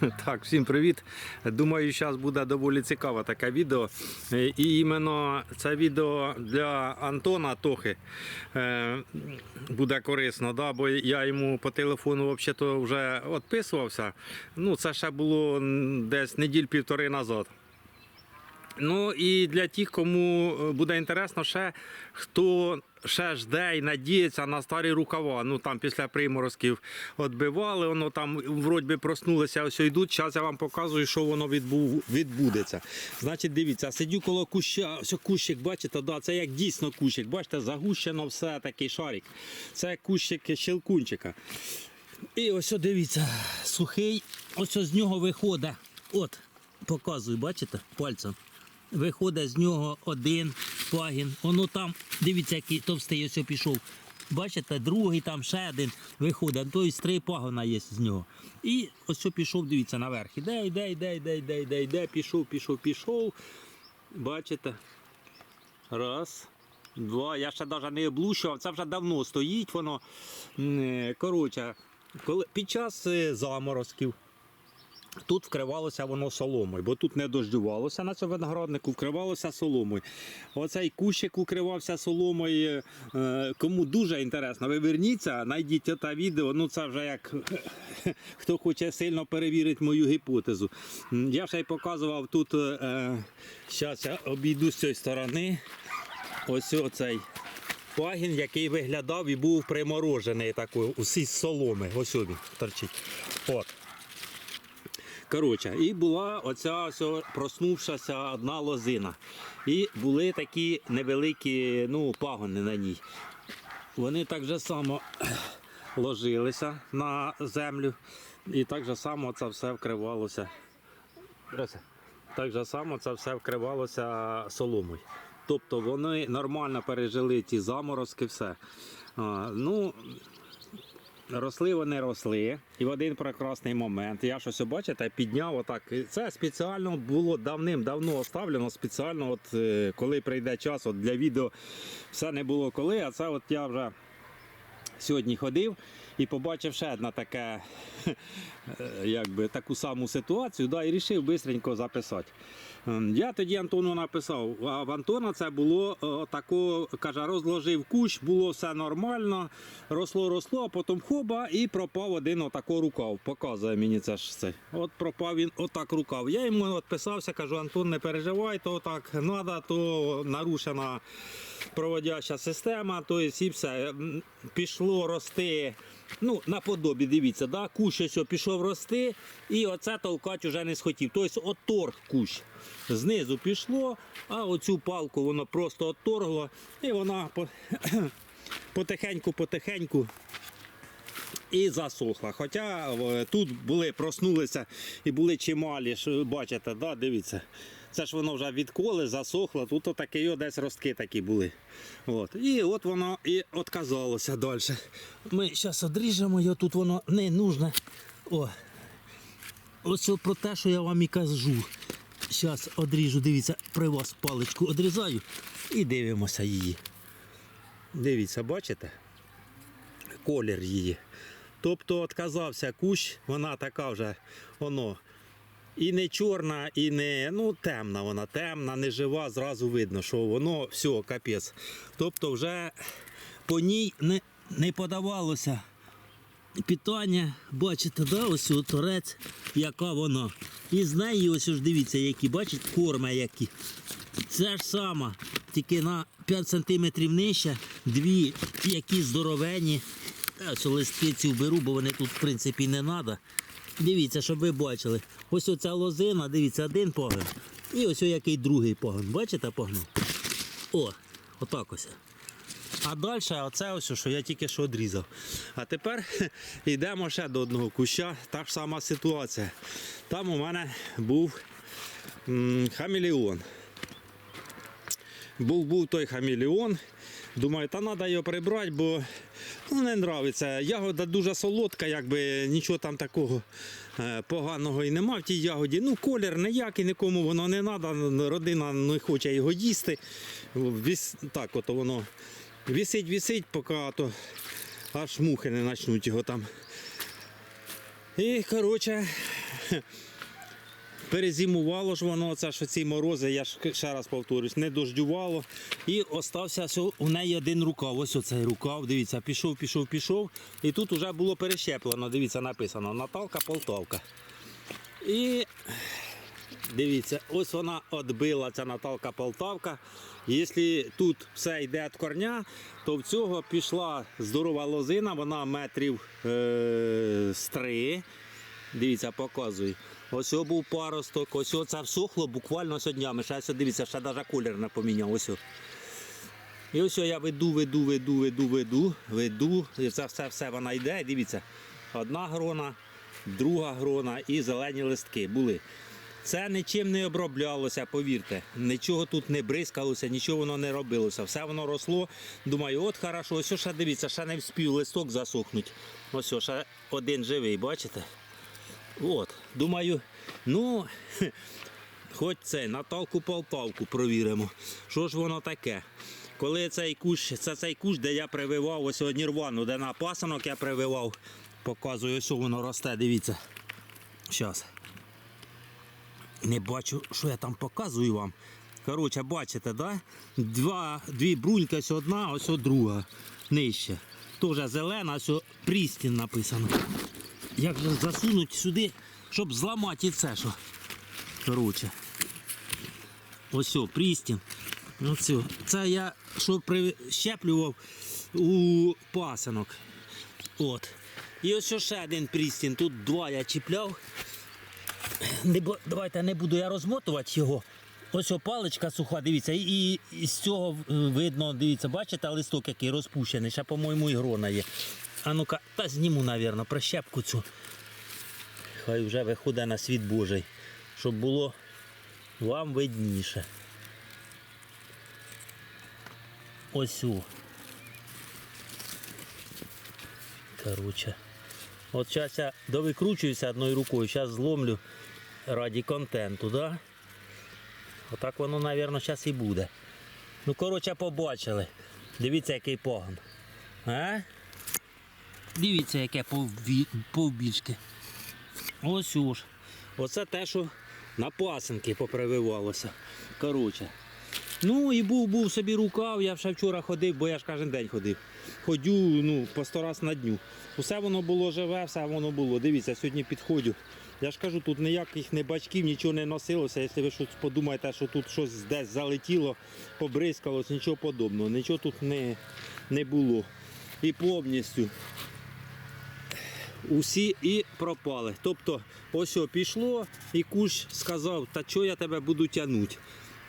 Так, всім привіт. Думаю, зараз буде доволі цікаве таке відео. Е, І іменно це відео для Антона Тохи е, буде корисно, да? бо я йому по телефону взагалі вже відписувався. Ну, це ще було десь неділь-півтори назад. Ну і для тих, кому е, буде інтересно, ще хто ще жде і надіється на старі рукава. Ну там після приморозків відбивали, воно там вроді би проснулися, ось йдуть. Зараз я вам показую, що воно відбув, відбудеться. Значить, дивіться, сидю коло куща, ось кущик, бачите, да, це як дійсно кущик. Бачите, загущено все такий шарик. Це кущик щелкунчика. І ось дивіться, сухий, ось з нього виходить. От, показую, бачите, пальцем. Виходить з нього один пагін. Воно там, дивіться, який товстий ось пішов. Бачите, другий там ще один виходить. Тобто три пагона є з нього. І ось пішов, дивіться, наверх. Іде, йде, йде, йде, йде, йде, йде, пішов, пішов, пішов. Бачите? Раз. Два. Я ще навіть не облущував, це вже давно стоїть воно. Е, Коротше, під час е, заморозків тут вкривалося воно соломою, бо тут не дождювалося на цьому винограднику, вкривалося соломою. Оцей кущик укривався соломою. Е, Кому дуже інтересно, ви верніться, знайдіть те відео. Ну це вже як хто хоче сильно перевірити мою гіпотезу. Я ще й показував тут. Зараз я обійду з цієї сторони. Ось оцей пагін, який виглядав і був приморожений такою, усі соломи. Ось він торчить. От. Коротше, і була оця ось проснувшася одна лозина. І були такі невеликі ну, пагони на ній. Вони так же само ложилися на землю, і так же само це все вкривалося. Так же само це все вкривалося соломою. Тобто вони нормально пережили ті заморозки, все. А, ну, росли вони росли. І в один прекрасний момент я щось бачите, підняв отак. Це спеціально було давним-давно оставлено. Спеціально, от е, коли прийде час, от для відео все не було коли, а це от я вже сьогодні ходив і побачив ще одне таке, якби таку саму ситуацію, да, і вирішив швидко записати. Ем, Я тоді Антону написав, а в Антона це було е, тако, каже, розложив кущ, було все нормально, росло, росло, а потім хоба і пропав один отако рукав. Показує мені це ж це. От пропав він отак рукав. Я йому відписався, кажу, Антон, не переживай, то так треба, то нарушена проводяща система, то і все. Пішло рости. Ну, наподобі, дивіться, да? кущ ось пішов рости, і оце толкати вже не схотів. Тобто отторг кущ. Знизу пішло, а оцю палку воно просто отторгло, і вона потихеньку-потихеньку і засохла. Хоча е, тут були, проснулися і були чималі, що бачите, да, дивіться. Це ж воно вже відколи засохло, тут отакі десь ростки такі були. От. І от воно і отказалося далі. Ми зараз одріжемо його, тут воно не нужне. О. Ось про те, що я вам і кажу. Зараз одріжу, дивіться, при вас паличку одрізаю і дивимося її. Дивіться, бачите? Колір її. Тобто відказався кущ, вона така вже воно. І не чорна, і не ну, темна вона, темна, не жива, зразу видно, що воно все, капець. Тобто вже по ній не, не подавалося питання, бачите, да, ось о, торець, яка вона. І з неї ось ж дивіться, які, бачите, корми які. Це ж сама, тільки на 5 см нижче, дві які здоровені. Ось листки ці вберу, бо вони тут в принципі не треба. Дивіться, щоб ви бачили. Ось оця лозина, дивіться, один погон. І ось який другий погон. Бачите погнув? О, отак ось. А далі оце ось, що я тільки що відрізав. А тепер йдемо ще до одного куща. Та ж сама ситуація. Там у мене був м, хамелеон. Був був той хамелеон. Думаю, та треба його прибрати, бо ну, не подобається. Ягода дуже солодка, якби нічого там такого е, поганого і нема в тій ягоді. Ну, колір ніякий, нікому воно не треба, родина не хоче його їсти. Віс, так от воно вісить, вісить, поки то аж мухи не почнуть його там. І коротше, перезимувало ж воно, це що ці морози, я ж ще раз повторюсь, не дождювало. І остався у неї один рукав. Ось оцей рукав. Дивіться, пішов, пішов, пішов. І тут вже було перещеплено. Дивіться, написано Наталка Полтавка. І дивіться, ось вона відбила ця Наталка Полтавка. Якщо тут все йде від корня, то в цього пішла здорова лозина, вона метрів е- з три. Дивіться, показую. Ось був паросток, ось це всохло буквально сьогодні. Ще ось дивіться, ще навіть колір не поміняв. Ось. І ось я веду, веду, веду, веду, веду, веду. І це все, все вона йде. Дивіться, одна грона, друга грона і зелені листки були. Це нічим не оброблялося, повірте. Нічого тут не бризкалося, нічого воно не робилося. Все воно росло. Думаю, от хорошо, ось ще дивіться, ще не вспів листок засохнуть. Ось ще один живий, бачите? От, думаю, ну, хоч це, Наталку Полтавку провіримо. Що ж воно таке? Коли цей кущ, це цей кущ, де я прививав ось о, нірвану, де на пасанок я прививав, показую, ось воно росте, дивіться. Щас. Не бачу, що я там показую вам. Коротше, бачите, да? Два, дві бруньки, ось одна, ось друга. Нижче. Теж зелена, ось Прістін написано. Як же засунуть сюди, щоб зламати це що. Коротше. Ось Прістін. Ось о. Це я що прищеплював у пасинок. От. І ось ще один Прістін. Тут два я чіпляв. Не, давайте не буду я розмотувати його. Ось паличка суха, дивіться, і, і, і з цього е, видно, дивіться, бачите, листок який розпущений, ще, по-моєму, і грона є. А ну-ка, та зніму, мабуть, прищепку цю. Хай вже виходить на світ Божий, щоб було вам видніше. Ось у. Короче. От зараз я довикручуюся одною рукою, зараз зломлю раді контенту, да? Отак воно, мабуть, зараз і буде. Ну, коротше, побачили. Дивіться, який погон. А? Дивіться, яке повбі- повбільшки. Ось уж. Оце те, що на пасенки попрививалося. Коротше. Ну і був, був собі рукав, я ще вчора ходив, бо я ж кожен день ходив. Ходю ну, по сто раз на дню. Усе воно було живе, все воно було. Дивіться, сьогодні підходжу. Я ж кажу, тут ніяких не бачків, нічого не носилося. Якщо ви щось подумаєте, що тут щось десь залетіло, побризкалось, нічого подобного. Нічого тут не, не було. І повністю усі і пропали. Тобто, ось о, пішло, і кущ сказав, та що я тебе буду тягнути.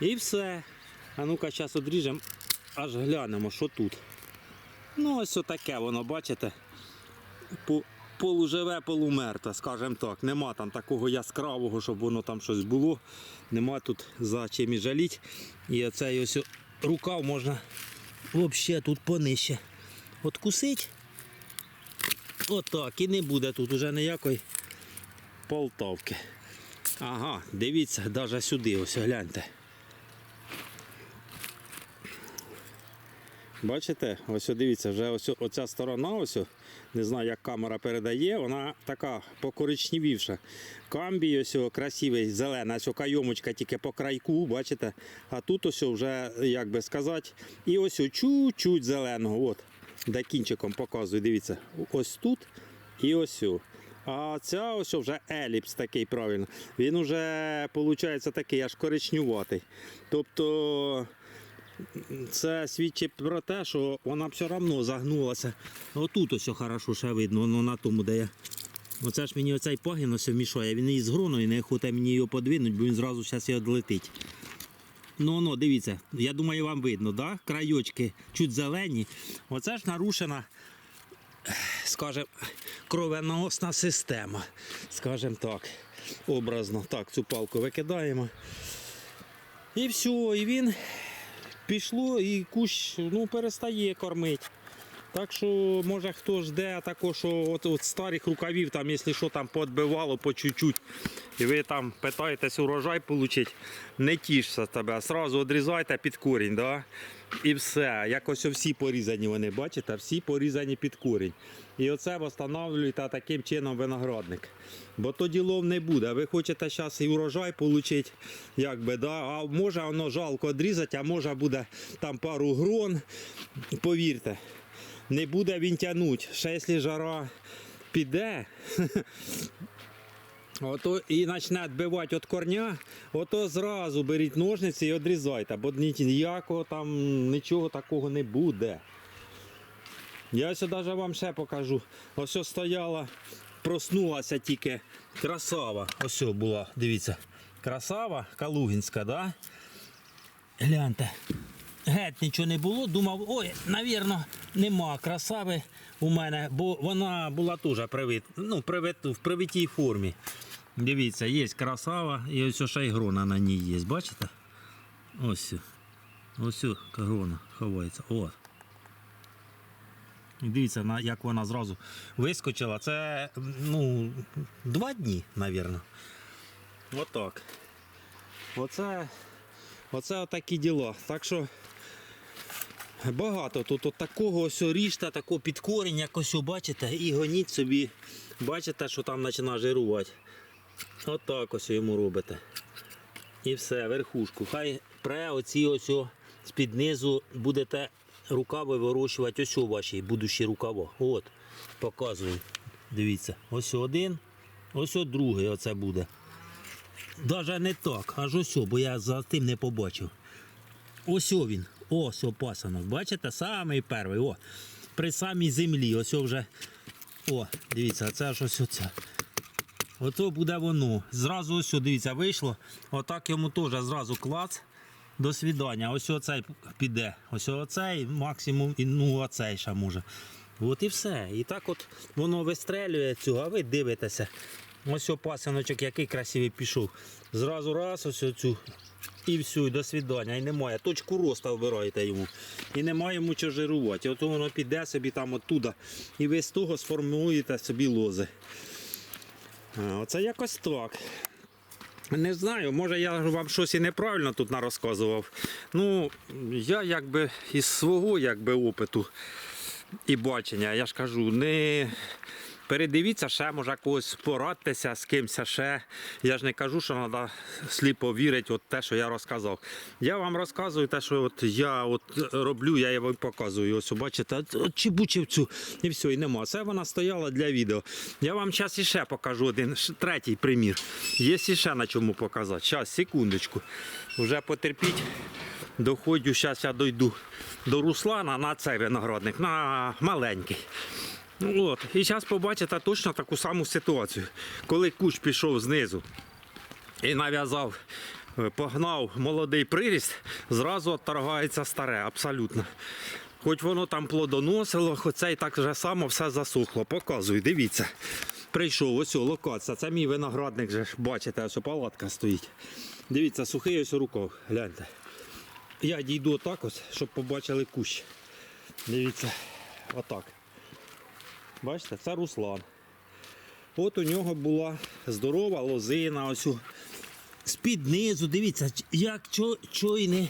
І все. А ну-ка, зараз одріжемо, аж глянемо, що тут. Ну, ось таке воно, бачите? Полуживе, полумерте, скажімо так. Нема там такого яскравого, щоб воно там щось було. Нема тут за чим і жаліть. І оцей ось рукав можна взагалі тут понижче. Откусить. Отак, і не буде тут уже ніякої полтавки. Ага, дивіться, навіть сюди, ось гляньте. Бачите, ось дивіться, вже ось оця сторона, ось, не знаю, як камера передає, вона така покоричневівша. Камбій ось красивий, зелена, ось кайомочка тільки по крайку, бачите? А тут ось вже, як би сказати, і ось чуть-чуть зеленого. От, де кінчиком показую, дивіться, ось тут і ось. о. А ця ось вже еліпс такий правильно. Він вже, виходить, такий аж коричнюватий. Тобто це свідчить про те, що вона все одно загнулася. Отут ось хорошо ще видно, воно на тому, де я. Оце ж мені оцей пагін ось мішає, він із гроною не хоче мені його подвинути, бо він зразу зараз і відлетить. Ну, ну, дивіться, я думаю, вам видно, да? крайочки чуть зелені. Оце ж нарушена, скажімо, кровеносна система. Скажімо так, образно. Так, цю палку викидаємо. І все, і він пішло, і кущ ну, перестає кормити. Так що, може хто жде також, от, от старих рукавів, там, якщо що там подбивало по чуть-чуть, і ви там питаєтесь урожай отримати, не тішся тебе, сразу відрізайте під корінь, да? і все. Якось всі порізані вони, бачите, всі порізані під корінь. І оце встановлюєте таким чином виноградник. Бо то ділов не буде. Ви хочете зараз і урожай отримати, якби, да? а може воно жалко відрізати, а може буде там пару грон. Повірте, не буде він тягнути. Ще якщо жара піде, ото і почне відбивати від корня, ото зразу беріть ножниці і відрізайте, бо ніякого там нічого такого не буде. Я навіть вам ще покажу. Ось стояла, проснулася тільки красава. Ось була, дивіться. Красава Калугінська, да? Гляньте. Геть нічого не було. Думав, ой, навірно, нема красави у мене, бо вона була теж привит, ну, привит, в привитій формі. Дивіться, є красава і ось ще й грона на ній є. Бачите? Ось. Ось грона ховається. О. Дивіться, як вона зразу вискочила. Це ну, два дні, мабуть. Отак. Оце, оце отакі діла. Так що багато тут от такого ось ріжта, такого під корінь, якось о, бачите, і гоніть собі. Бачите, що там починає жирувати. Отак ось йому робите. І все, верхушку. Хай пре оці ось з-під низу будете рукави вирощувати ось о ваші будущі рукава. От, показую. Дивіться, ось один, ось другий оце буде. Даже не так, аж ось, бо я за тим не побачив. Ось він, ось о пасанок. Бачите, самий перший. О, при самій землі. Ось вже. О, дивіться, це ж ось оце. Ото буде воно. Зразу ось, дивіться, вийшло. Отак йому теж зразу клац. До свідання. Ось оцей піде. Ось оцей, максимум, ну оцей ще може. От і все. І так от воно вистрелює цього, а ви дивитеся. Ось о пасиночок, який красивий пішов. Зразу раз, ось оцю. І все, до свідання. І немає. Точку роста вбираєте йому. І немає йому чого жирувати. Ото воно піде собі там оттуда. І ви з того сформуєте собі лози. А, Оце якось так. Не знаю, може я вам щось і неправильно тут нарозказував. Ну, я якби із свого якби, опиту і бачення, я ж кажу, не передивіться ще, може когось порадьтеся з кимось ще. Я ж не кажу, що треба сліпо вірити в те, що я розказав. Я вам розказую те, що от я от роблю, я вам показую. Ось бачите, от- от і все, і нема. Це вона стояла для відео. Я вам зараз іще покажу один третій примір. Є іще на чому показати. Зараз, секундочку. Вже потерпіть. Доходжу, зараз я дойду до Руслана на цей виноградник, на маленький. От. І зараз побачите точно таку саму ситуацію. Коли кущ пішов знизу і нав'язав, е, погнав молодий приріст, зразу отторгається старе, абсолютно. Хоч воно там плодоносило, хоч це і так вже само все засохло. Показую, дивіться. Прийшов, ось локація. Це мій виноградник, же ж, бачите, ось палатка стоїть. Дивіться, сухий ось рукав, гляньте. Я дійду отак ось, щоб побачили кущ. Дивіться, отак. Бачите, це Руслан. От у нього була здорова лозина, ось з-під низу, дивіться, як чо, чойне.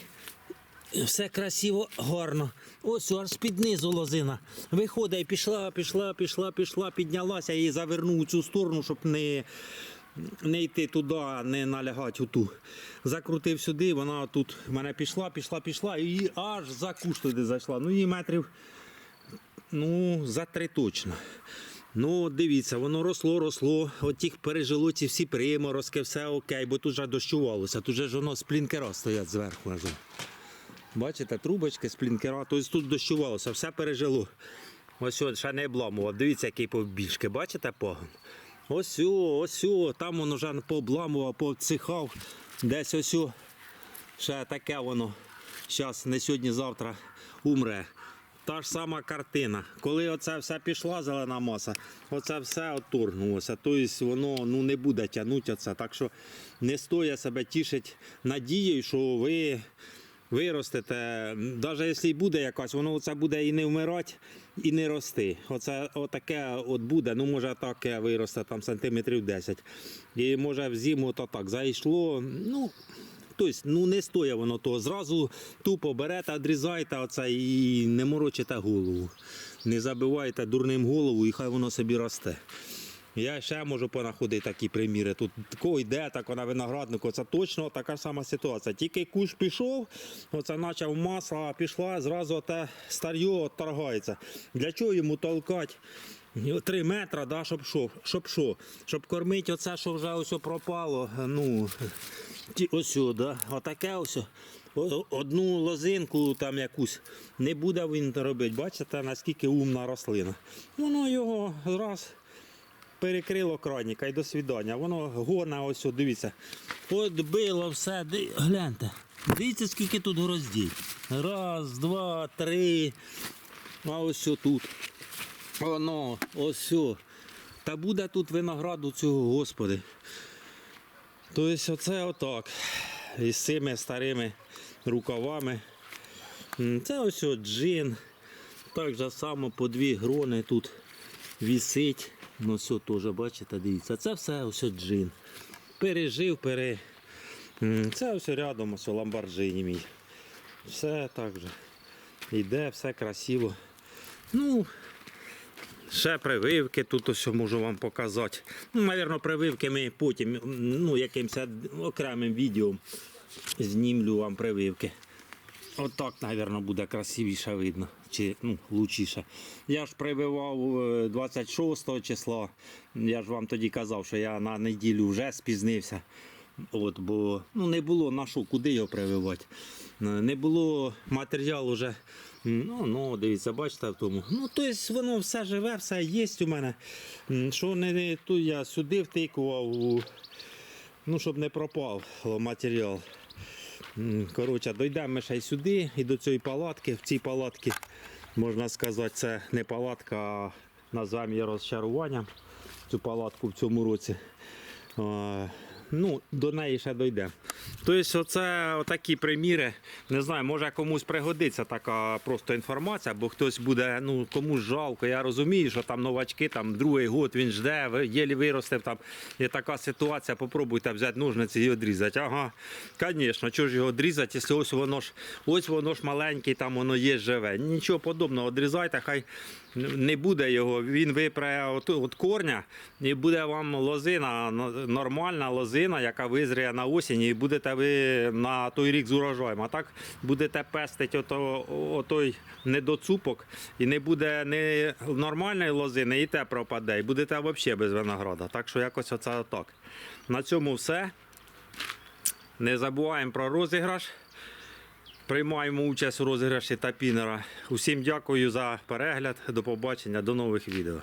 Все красиво, гарно. Ось аж з-під низу лозина. Виходить, і пішла, пішла, пішла, пішла, піднялася і завернув у цю сторону, щоб не, не йти туди, не налягати у ту. Закрутив сюди, вона тут в мене пішла, пішла, пішла, і аж за куш зайшла. Ну, її метрів ну, за три точно. Ну, дивіться, воно росло, росло. От тих пережило ці всі приморозки, все окей, бо тут же дощувалося. Тут же ж воно сплінкера стоять зверху. Бачите, трубочки сплінкера, тобто тут дощувалося, все пережило. Ось от, ще не обламував. Дивіться, який повбільшки, бачите погон? Ось, о, ось, там воно вже пообламував, повцихав. Десь ось. Ще таке воно. Зараз, не сьогодні-завтра умре. Та ж сама картина. Коли оце все пішла зелена маса, оце все отторгнулося. Тобто воно ну, не буде тягнути оце. Так що не стоїть себе тішить надією, що ви виростете. Навіть якщо й буде якась, воно це буде і не вмирати. і не рости. Оце отаке от буде, ну може таке виросте там сантиметрів 10. І може в зиму то так зайшло. Ну, Тобто, ну не стоя воно того. Зразу тупо берете, відрізайте оце і не морочите голову. Не забивайте дурним голову і хай воно собі росте. Я ще можу понаходити такі приміри. Тут кого йде, так на винограднику. Це точно така сама ситуація. Тільки куш пішов, оце почав масла, пішла, зразу те старьо торгається. Для чого йому толкати? Три метри, да, щоб що? Щоб що? Щоб кормити оце, що вже ось пропало. Ну, ось сюди, отаке ось. Одну лозинку там якусь не буде він робити. Бачите, наскільки умна рослина. Воно його раз перекрило краніка і до свідання. Воно горне ось, от, дивіться. От било все, гляньте. Дивіться, скільки тут гроздей. Раз, два, три. А ось тут. Воно, ось. Та буде тут винограду цього, господи. Тобто оце отак. Із цими старими рукавами. Це ось джин. Так же само по дві грони тут вісить. Ну все теж, бачите, дивіться. Це все ось джин. Пережив, пере. Це ось рядом ось ламборджині мій. Все так же. Іде, все красиво. Ну, Ще прививки тут ось можу вам показати. Ну, Навірно, прививки ми потім ну, якимось окремим відео знімлю вам прививки. Отак, напевно, буде красивіше видно, чи ну, лучіше. Я ж прививав е, 26 числа. Я ж вам тоді казав, що я на неділю вже спізнився. От, бо ну, не було на що, куди його прививати. Е, Не було матеріалу вже. Ну, ну, дивіться, бачите в тому. Ну, тобто воно все живе, все є у мене. Що не то я сюди втикував, ну, щоб не пропав матеріал. Коротше, дійдемо ще й сюди і до цієї палатки. В цій палатці, можна сказати, це не палатка, а назвемо її розчаруванням. Цю палатку в цьому році. Ну, до неї ще дійдемо. Тобто, оце такі приміри. Не знаю, може комусь пригодиться така просто інформація, бо хтось буде, ну комусь жалко. Я розумію, що там новачки, там другий год він жде, єлі виростив. Там є така ситуація. Попробуйте взяти ножниці і відрізати. Ага, звісно, чого ж його відрізати, якщо ось воно ж ось воно ж маленький, там воно є живе. Нічого подобного, відрізайте, хай не буде його. Він випре от, от корня і буде вам лозина, нормальна лозина, яка визріє на осінь, і будете ви на той рік з урожаєм. А так будете пестити ото, отой недоцупок, і не буде не нормальної лозини, і те пропаде, і будете взагалі без винограда. Так що якось оце отак. На цьому все. Не забуваємо про розіграш. Приймаємо участь у розіграші тапінера. Усім дякую за перегляд. До побачення, до нових відео.